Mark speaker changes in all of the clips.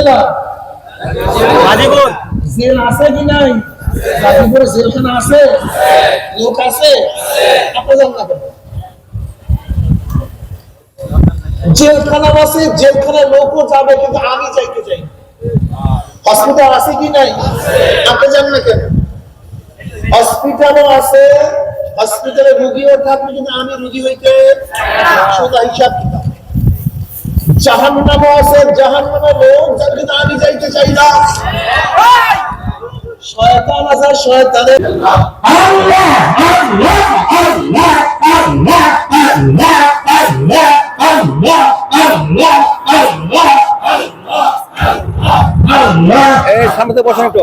Speaker 1: জেলা
Speaker 2: গাজীপুর
Speaker 1: জেল আছে কি নাই? গাজীপুরে জেলখানা আছে? লোক আছে? আপনি যান না জেলখানা আছে জেলখানায় লোকও যাবে কিন্তু আমি যাইতে চাই হসপিটাল আছে কি নাই? আপনি যান না কেন? হসপিটালও আছে হসপিটালে রুগীও থাকবে কিন্তু আমি রুগী হইতে সোজা হিসাব কিতাব। জাহান নামও আছে জাহান নামে লোক যাবে কিন্তু আমি যাইতে চাই না। শয়তান আছে শয়তানের
Speaker 2: এই সামনে বসেন একটু।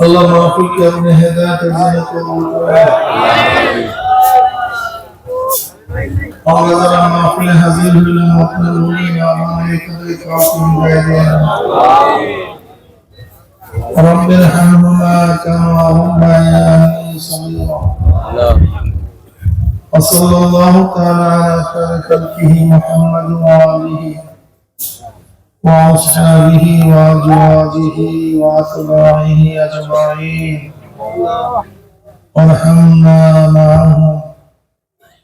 Speaker 1: اللهم وفق من هداك الزنا قال اللهم وفق هذه البلاد المؤمنين وملائكتك وعصم بيدنا رب ارحمهما كما هم يا صغيرا وصلى الله تعالى على خير خلقه محمد وآله وأصحابه وأزواجه وأتباعه أجمعين وارحمنا معهم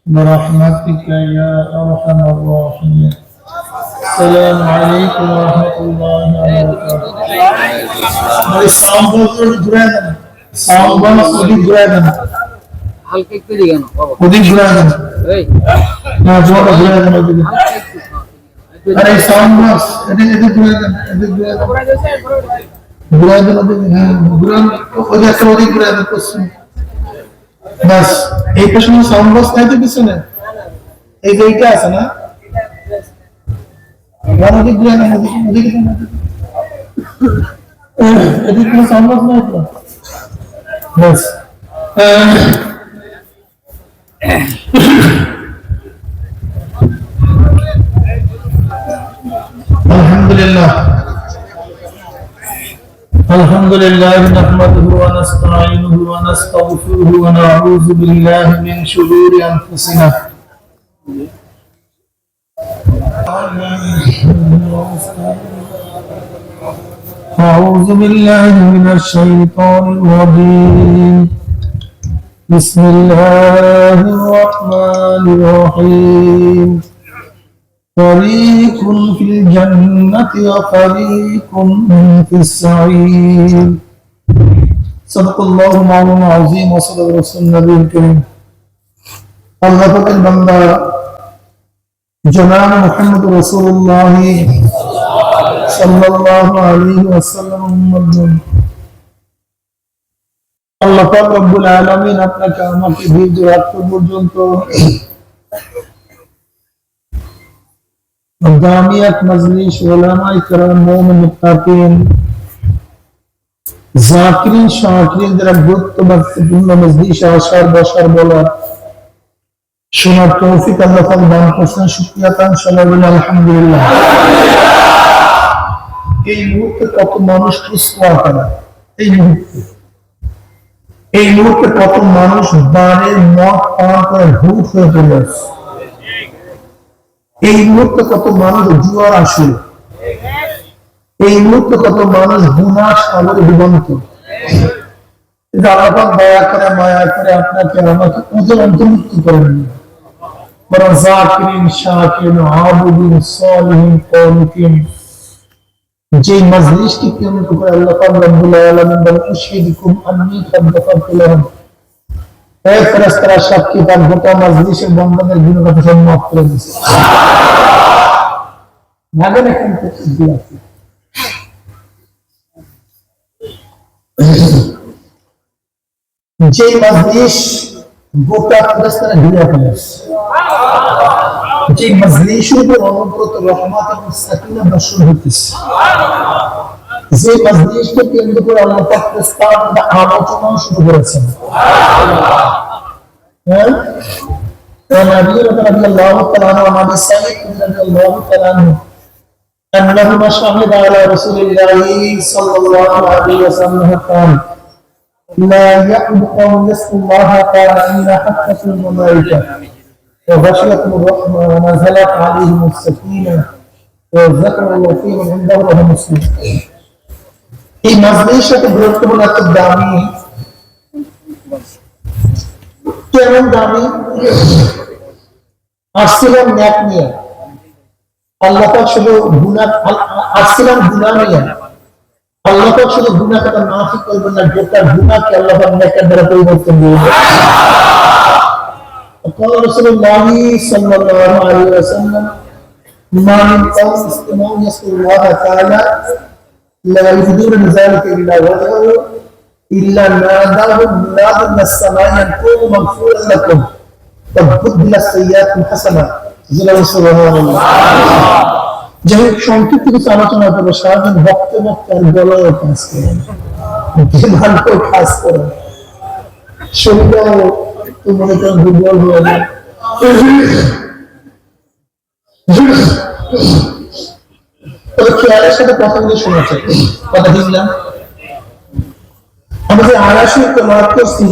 Speaker 1: برحمتك يا أرحم الراحمين السلام عليكم ورحمة الله وبركاته ভাই সাউন্ড ঘুরে দেন সাউন্ড ওদিক ঘুরে দেন
Speaker 3: হালকা একটু দিকে না বাবা
Speaker 1: ওদিক ঘুরে দেন
Speaker 3: এই
Speaker 1: না জোরটা ঘুরে দেন ওদিকে
Speaker 3: হালকা একটু
Speaker 1: আরে সাউন্ড বক্স এদিকে এদিক ঘুরে দেন এদিক ঘুরে দেন। ঘুরে দেন ওদিকে হ্যাঁ ঘুরে ওই একটা ওদিক ঘুরে দেন পশ্চিম বাস এই পেছনে সাউন্ড বক্স নাই তো পিছনে? এই যে এইটা আছে না? ওর ওদিক ঘুরে দেন ওদিকে ওদিকে দেন। কোনো সাউন্ড বক্স নাই তো? বাস الحمد لله نحمده ونستعينه ونستغفره ونعوذ بالله من شرور أنفسنا. أعوذ بالله من الشيطان الرجيم. بسم الله الرحمن الرحيم. طريق في الجنة وطريق في السعير. صدق الله مولانا عظيم وصلى الله وسلم النبي الكريم. الله تعالى بندا جنان محمد رسول الله صلى الله عليه وسلم محمد الله تعالى رب العالمين اپنا کاموں کی بھی جو اپ দামিয়াত মজলিস ওলামা ইকরাম মুমিন মুত্তাকিন জাকিরিন শাকিরিন যারা গুরুত্বপূর্ণ মজলিসে আসার বসার বলার শোনার তৌফিক আল্লাহ পাক দান করেছেন শুকরিয়া তান সবাই বলে আলহামদুলিল্লাহ এই মুহূর্তে কত মানুষ সুস্থ আকারা এই মুহূর্তে এই মুহূর্তে কত মানুষ বারে মদ পান করে ভূত হয়ে চলে আসছে এই মুহূর্তে কত মানুষ জুয়ার আসলে এই মুহূর্তে কত মানুষ গুণা সাগরে ডুবন্ত আল্লাহ দয়া করে, মায়া করে আপনাকে আমাকে ওদের অন্তর্ভুক্ত করেন। যে মজলিসটি কেন্দ্র করে আল্লাহ রব্বুল আলামিন বলেন, উশহিদুকুম আন্নী কাদ যে মাজলিস গোটা ফেরেস্তারা ভিন্ন করে যে মাজলিসের রহমত হইতেছে। যে মজলিসকে কেন্দ্র করে আল্লাহ পাক প্রস্তাব বা আলোচনা শুরু করেছেন হ্যাঁ وعن ابي هريره رضي الله تعالى عنه وعن ابي سعيد رضي الله تعالى عنه انهما شهد على رسول الله صلى الله عليه وسلم قال لا يعبق نصف الله تعالى الا حقت الملائكه وغشيتهم الرحمه ونزلت عليهم السكينه وذكر الله فيهم عنده وهو مسلم এই মজলিস একটা গুরুত্বপূর্ণ একটা দামি কেমন দামি আসছিলাম ন্যাক নিয়ে আল্লাহ পাক শুধু গুণা আসছিলাম গুণা নিয়ে আল্লাহ পাক শুধু গুণা কথা মাফি করবেন না গোটা গুণাকে আল্লাহ পাক ন্যাকের দ্বারা পরিবর্তন করবেন قال رسول الله صلى الله عليه وسلم ما من قوم استمعوا يذكر الله تعالى لا يجدون من ذلك الا وجهه الا ناداهم مناد من السماء ان قوموا مغفورا لكم قد بدل السيئات حسنه زلوا سبحان الله যাই হোক সংক্ষিপ্ত কিছু আলোচনা করবো সারাদিন বক্তে বক্তে আর গলায় কাজ করে ভালো কাজ করে শরীরটাও তো মনে করেন দুর্বল হয়ে যায় তবে খেয়ালের সাথে শুনেছে কথা দিলাম আমরা যে আড়াইশো তেলাওয়াত করছি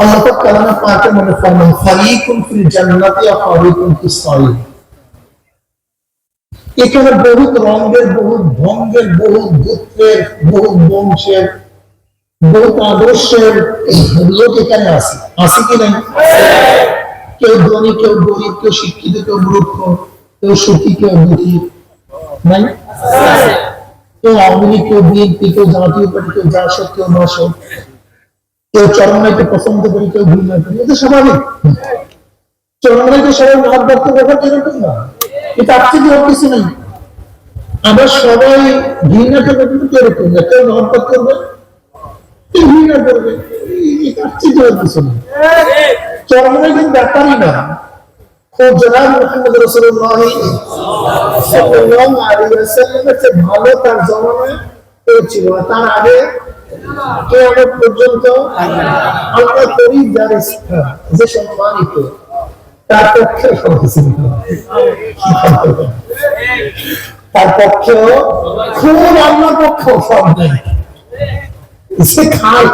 Speaker 1: আল্লাহ পাক কালামে পাকে মনে ফরমান ফারিকুন ফিল জান্নাতি ওয়া ফারিকুন ফিস সাইর এখানে বহুত রঙের বহুত ভঙ্গের বহুত গোত্রের বহুত বংশের বহুত আদর্শের লোক এখানে আছে। আছে কি নাই? কেউ ধনী কেউ গরিব কেউ শিক্ষিত কেউ মূর্খ কেউ সুখী কেউ দুঃখী। নাই কেউ আওয়ামী লীগ কেউ বিএনপি কেউ জাতীয় পার্টি কেউ জাসদ কেউ নসদ কেউ চরমনাইকে পছন্দ করি কেউ ঘৃণা করি এটা স্বাভাবিক চরমনাইকে সবাই মহাব্বত ব্যবহার এরকম না এটা আপনি কিছু নেই আমরা সবাই ঘৃণা করবে কিন্তু এরকম না কেউ মহাব্বত করবে ঘৃণা করবে এটা কিছু নেই চরমনাই কিন্তু ব্যাপারই না জনাব মোহাম্মদ রসুল্লাহ চেয়ে ভালো তার জমানায় কেউ ছিল তার আগে কেয়ামত পর্যন্ত আমরা করি যার যে সম্মানিত, তার পক্ষে তার পক্ষেও খুব আমার পক্ষেও সব নেই যে খায়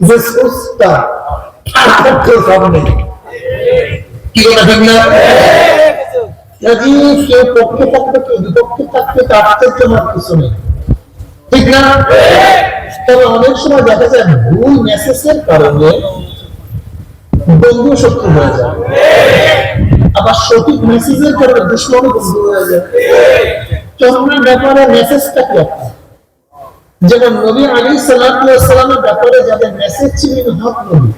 Speaker 1: যে সুস্থা তার পক্ষেও সব নেই কি কথা ঠিক না? যদি পক্ষে কেউ বিপক্ষে তার কিছু নেই। ঠিক না? তবে অনেক সময় দেখা যায় ভুল মেসেজের কারণে বন্ধু শত্রু হয়ে যায়। আবার সঠিক মেসেজের কারণে দুশ্মন বন্ধু হয়ে যায়। চন্দ্রের ব্যাপারে মেসেজটা কি যেমন নবী আলী সাল্লামের ব্যাপারে যাদের মেসেজ ছিলেন হক নবী,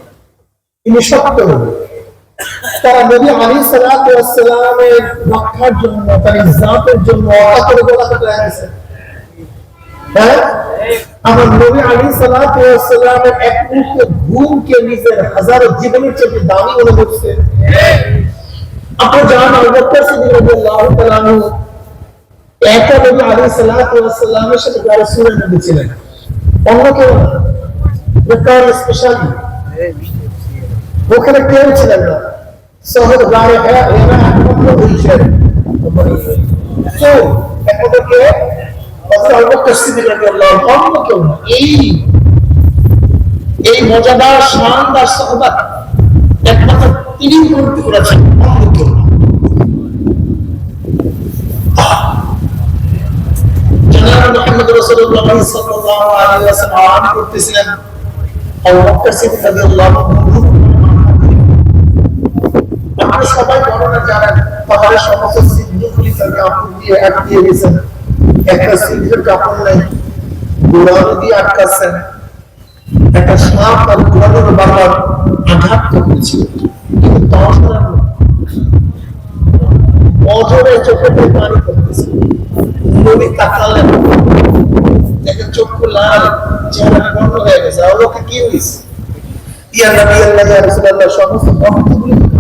Speaker 1: তিনি সত্য নবী। তারা নবী আলী সাল্লামের রক্ষার জন্য, তার ইজাতের জন্য অকাতরে গলা কাটা গেছে। হ্যাঁ? আমার নবী আলী সাল্লামের এক মুহূর্তে ঘুমকে নিজের হাজারো জীবনের চেয়ে দামি মনে করছে আপনার জানান আবু বকর সিদ্দিক রাদিয়াল্লাহু তাআলা আনহু একা নবী আলী সাল্লামের সাথে গাড়ি সুরে নবী ছিলেন? অন্য কেউ না? বেকার স্পেশালি ওখানে কেউ ছিলেন না। শহর গাড়ি এরা একমাত্র হয়েছে তো একমাত্র কে এই এই মজাদার, শানদার সহবাদ একমাত্র তিনি উপলব্ধি করেছেন অন্য কেউ না। মুহাম্মদ করতেছিলেন আনহু আপনি সবাই বর্ণনা জানেন পাহাড়ের সমস্ত সিদ্ধগুলি তার কাপড় দিয়ে দিয়ে গেছেন। একটা সিদ্ধের কাপড় নেই গোড়ানো দিয়ে আটকাচ্ছেন। একটা সাপ তার গোড়ানোর বাবার আঘাত করেছিল অজরে চোখে পানি করতেছে নবী তাকালেন দেখেন চক্ষু লাল, চেহারা বন্ধ হয়ে গেছে। আর ওকে কি হয়েছে ইয়া নবী আল্লাহ রাসূলুল্লাহ সমস্ত গ্রন্থগুলো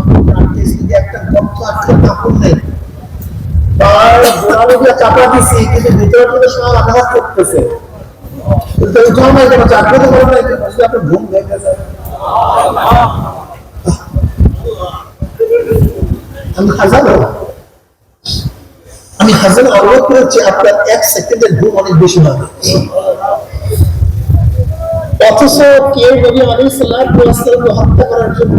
Speaker 1: আমি হাজারো অনুরোধ করেছি, আপনার এক সেকেন্ডের ঘুম অনেক বেশি হবে অথচ কেউ নবী আলী হত্যা করার জন্য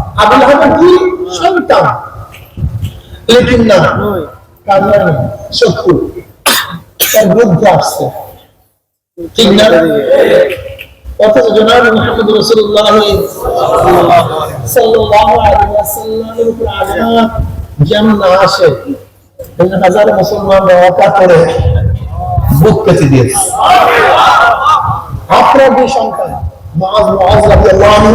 Speaker 1: আবুল আহাবের দুই সন্তান। লেকিন না। কারণ শত্রু। তার বিরুদ্ধে আসছে। ঠিক না? অথচ জনাব মুহাম্মদ রাসূলুল্লাহ সাল্লাল্লাহু আলাইহি ওয়াসাল্লামের উপর যেমন না আসে হাজার মুসলমান করে বুক পেতে দিয়েছে। আপনার দুই সন্তান মাআজ মুআজ রাদিয়াল্লাহু আনহু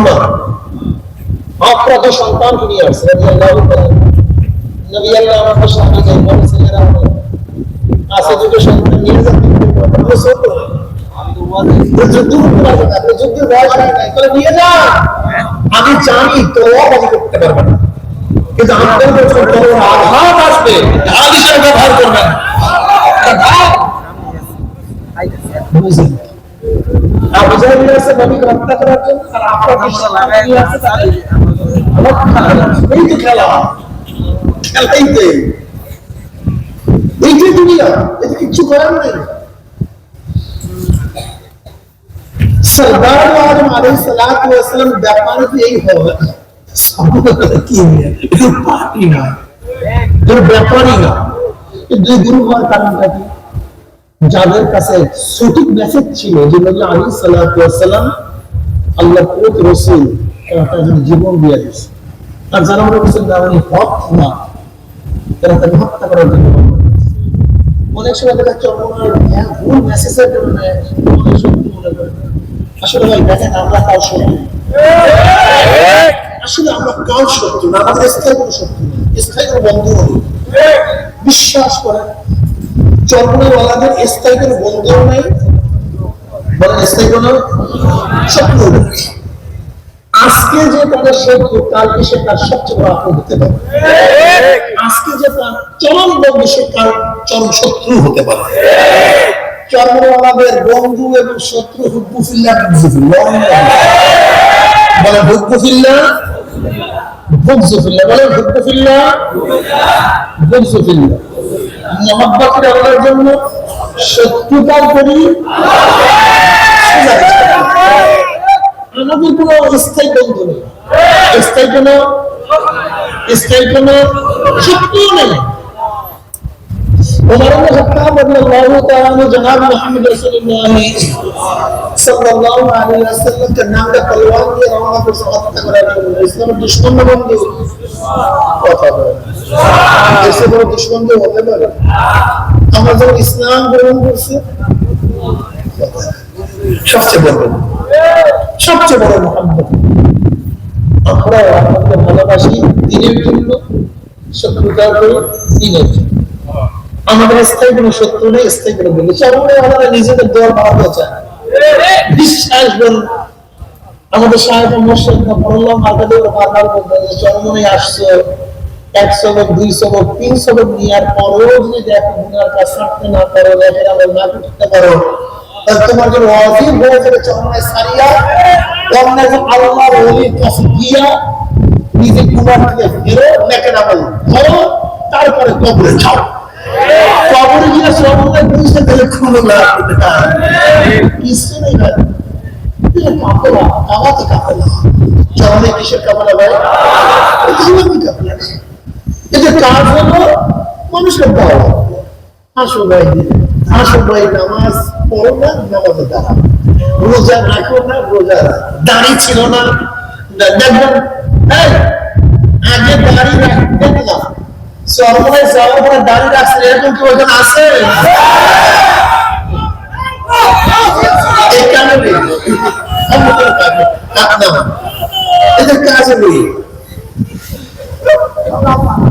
Speaker 1: আপনার দুই সন্তানকে নিয়ে আসছে নবী আল্লাহ আমাকে সামনে যাই বড় ছেলেরা আছে দুটো সন্তান নিয়ে আমরা ছোট হয় আমি জানি তো বাজি করতে পারবে না। কিন্তু আপনার বছর বড় আঘাত আসবে হিসেবে ব্যবহার করবেন। বুঝলেন আবু জাহেল নিয়ে আসছে নবীকে হত্যা করার জন্য আর আপনার সন্তান নিয়ে আসছে তাদের এই তো খেলা খেলাই তো এই। এই যে দুনিয়া এতে কিচ্ছু করার নেই সরদার আলম আলাইহিস সালাতু ওয়াস সালাম ব্যাপারে তো এই হবে সামনে কি নিয়ে এটা পার্টি না এটা ব্যাপারই না এই দুই গুরু হওয়ার কারণটা কি যাদের কাছে সঠিক মেসেজ ছিল যে নবী সালাম আল্লাহর পুরো তারা জীবন দিয়ে দিয়েছে। আর যারা মনে করছেন না উনি হক না তারা তাকে হত্যা করার জন্য হ্যাঁ, ভাই দেখেন আমরা আসলে আমরা শত্রু না স্থায়ী কোনো স্থায়ী কোনো বিশ্বাস করেন চর্মনাওয়ালাদের স্থায়ী কোনো? বন্ধুও নেই আজকে যে তাদের শত্রু কালকে সে তার সবচেয়ে বড় বন্ধু, সে শত্রু হতে পারে। চর্মওয়ালাদের বন্ধু এবং শত্রু হুব্বু ফিল্লা বুকজু ফিল্লা বলে হুব্বু ফিল্লা বলে হুব্বু ফিল্লা মহাব্বত ব্যবহারের জন্য শত্রুতা করি আমাদের কোনো স্থায়ী বন্ধু নেই স্থায়ী কোনো স্থায়ী কোনো শত্রুও নেই عمر بن الخطاب رضي الله تعالى عنہ جناب محمد رسول اللہ صلی اللہ علیہ وسلم کے نام کا تلوار دیا رواں کو سماعت کر رہا ہے اسلام دشمن بندو কথা বলে যে হতে পারে? আমরা যখন ইসলাম গ্রহণ করছি, সবচেয়ে বড় সবচেয়ে বড় আমরা ভালোবাসি, দিনের জন্য শত্রুতা করি, দিনের জন্য। আমাদের স্থায়ী কোনো শত্রু নেই, স্থায়ী কোনো আমাদের নিজেদের দল বাড়াতে চায়। বিশ্বাস করুন আমাদের সাহেব মোর্শেদ বারবার বলতে চরমনে আসছো। এক সবক দুই সবক তিন সবক নেওয়ার পরেও যদি দেখো কাজ না পারো না করতে পারো তোমার জন্য হয়ে যাবে চরমনে সারিয়া। আল্লাহর ওলির কাছে গিয়া নিজে গুনার থেকে ফেরো ধরো তারপরে কবরে যাও কবরে গিয়ে সবগুলো বুঝতে গেলে নেই। কিছু নেই ভাই কাপড়া কামাতে কাপড়া চরমে কিসের ভাই? এটা কাজ হলো মানুষকে পাওয়া আসো ভাই আসো ভাই নামাজ পড়ো না, নামাজে দাঁড়াও। রোজা রাখো না, রোজা। দাড়ি ছিল না। দেখবেন আগে দাড়ি রাখতেন না। যাওয়ার পরে দাড়ি রাখছেন, এরকম কি ওখানে আছে? এই কারণে নেই।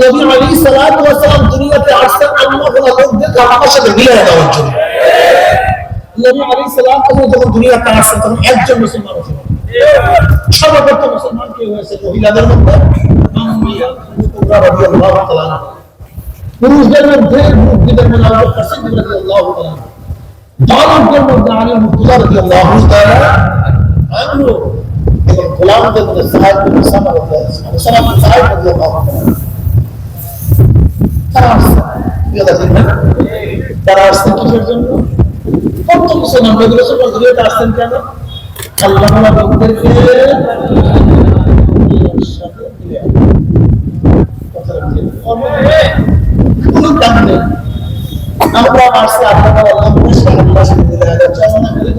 Speaker 1: নবী আলী সালাত ওয়াসালাম দুনিয়াতে আসছেন আল্লাহ ভোলা লোকদেরকে আপনার সাথে মিলাই দেওয়ার জন্য নবী আলী সালাম তখন যখন দুনিয়াতে আসছেন, তখন একজন মুসলমান ছিল সর্বপ্রথম মুসলমান কে হয়েছে মহিলাদের মধ্যে আম্মিয়া কুবরা রাদিয়াল্লাহু তাআলা আনহা। পুরুষদের মধ্যে মুক্তিদের মধ্যে আবু বকর সিদ্দিক রাদিয়াল্লাহু তাআলা আনহু। বালকদের মধ্যে আলী মুর্তজা রাদিয়াল্লাহু তাআলা আনহু। এবং গোলামদের মধ্যে সাহেব উসামা রাদিয়াল্লাহু উসামা বিন সাহেব আনহু। তারা আসছে তারা আসছে কিসের জন্য কত নবী রাসূল দুনিয়াতে আসছেন কেন আমরা আসছি আল্লাহ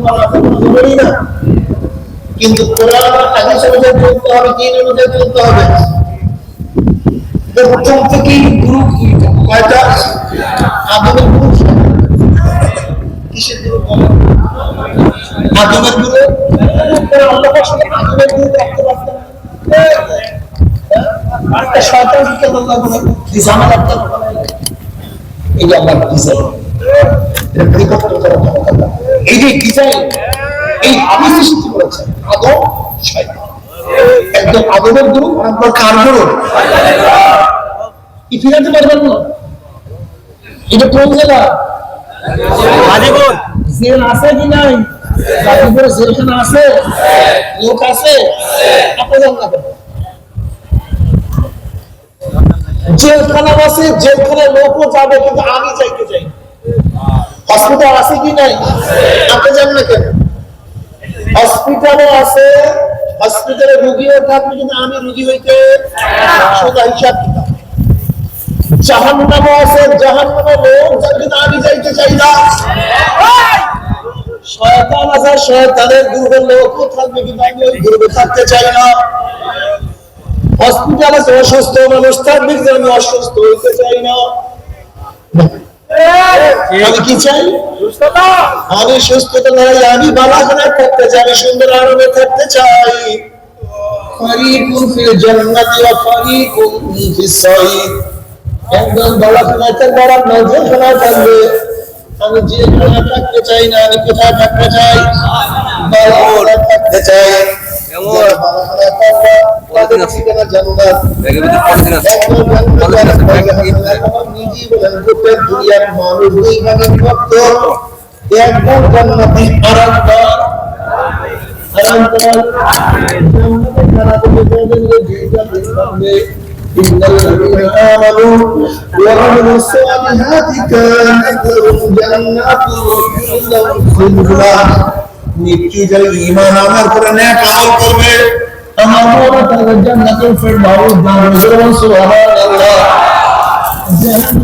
Speaker 1: আল্লাহ জরুরি না কিন্তু কোরআন হাদিস অনুযায়ী চলতে হবে দিন অনুযায়ী চলতে হবে। প্রথম থেকেই গুরু কয়টা? আদমের গুরু কিসের গুরু? বলেন আদমের গুরু আদমের রাখতে রাখতে এই এই যে ডিজাইন। এই আমি সৃষ্টি করেছেন। আদম শয়তান একদম আদমের কার কি ফিরাতে পারবেন না? এটা কোন জেলা
Speaker 2: গাজীপুর
Speaker 1: জেল আছে কি নাই? গাজীপুরে জেলখানা আছে? লোক আছে? আপনি জান না? জেলখানা আছে জেলখানায় লোকও যাবে কিন্তু আমি যাইতে চাই হসপিটাল আছে কি নাই? আপনি জান না কেন? হসপিটালে আছে, হসপিটালে রুগীও থাকবে, কিন্তু আমি রুগী হইতে সোজা হিসাব জাহান্নামে আছে, জাহান্নামে লোক যাবে কিন্তু আমি যাইতে চাই না। শয়তান আছে, শয়তানের লোকও থাকবে, কিন্তু আমি ওই থাকতে চাই না। হসপিটালে আছে অসুস্থ মানুষ থাকবে, কিন্তু আমি অসুস্থ হইতে চাই না। আমি কি চাই? আমি সুস্থতা নাই আমি বালাখানায় থাকতে চাই আমি সুন্দর আরামে থাকতে চাই। ফারিকুন ফিল জান্নাতি ওয়া ফারিকুন ফিস সাঈদ। একদম বালাখানায় থাকবে আর যেখানে থাকবে আমি যেখানে থাকতে চাই না আমি কোথায় থাকতে চাই? বালাখানায় থাকতে চাই।
Speaker 2: কেমন?
Speaker 1: যারা বালাখানায় থাকবে তাদের ঠিকানা জান্নাত
Speaker 2: ব্যাগের ভিতরে পলিথিন আছে পলিথিন আছে ব্যাগের ভিতরে
Speaker 1: দুনিয়ার মানুষ দুই ভাগে বিভক্ত একদম জান্নাতি আরামদার আরামদার জান্নাতে যারা তুমি বলবেন যে দুইটা দিন থাকবে إن الذين آمنوا وعملوا الصالحات كانت لهم جنات الخلد নিকি যারা نیکی جل ایمان آمر کرنے کار کرنے امامونا تغجن نکل فر باود دار رجل سبحان اللہ ذہن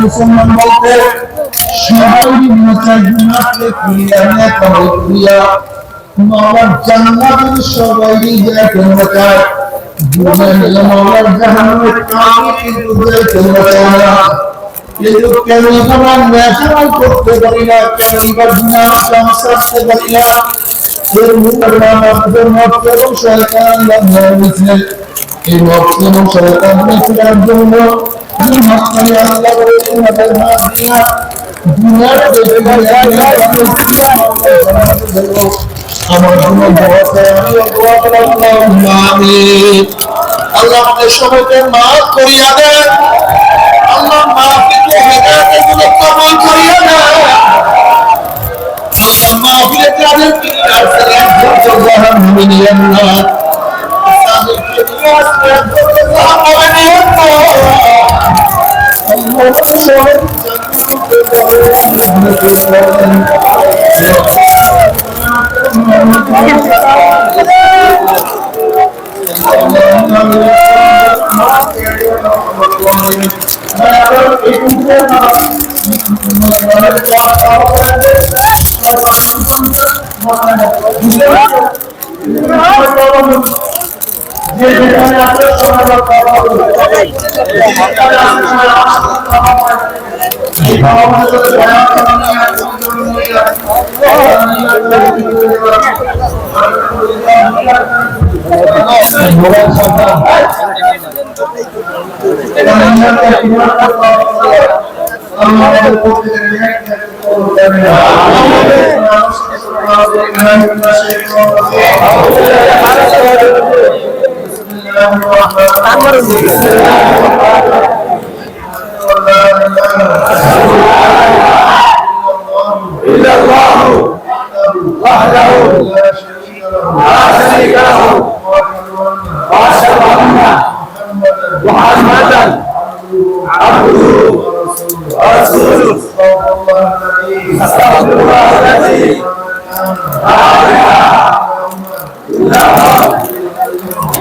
Speaker 1: মুসলমান বলতে সবাই মোচা গুনাহকে করিয়া নে কবল করিয়া মাওলার জান্নাতের সবাই যায় তোমরা চায়। দুনিয়া নিলে মাওলার জাহান্নামের কামে কিন্তু যায় এই এবং শয়তান করার জন্য মত করে আল্লাহ বলেছেন আমাদের হাত দিয়া দুনিয়ার আমার জন্য দোয়া করে, আমি দোয়া করলাম আমিন। আল্লাহ আমাদের না। তাদেরকে নিয়ে আসলে একজন জাহান হবে নিয়েন না আল্লাহ সবাই إلا الله وحده لا شريك له وأشهد أن محمدا عبده ورسوله استغفر الله الذي لا قوة إلا بالله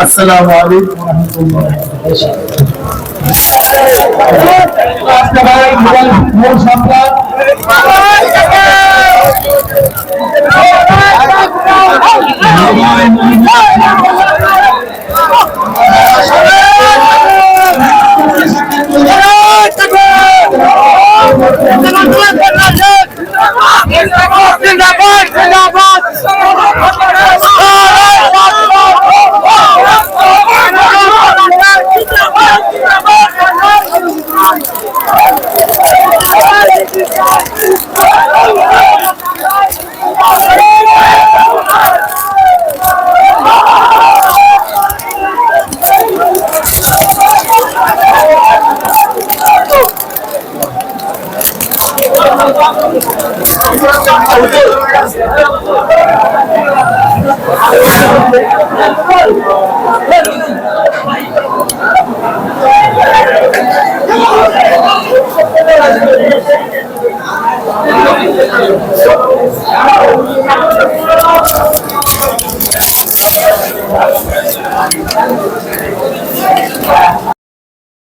Speaker 1: السلام عليكم ورحمة الله زندہ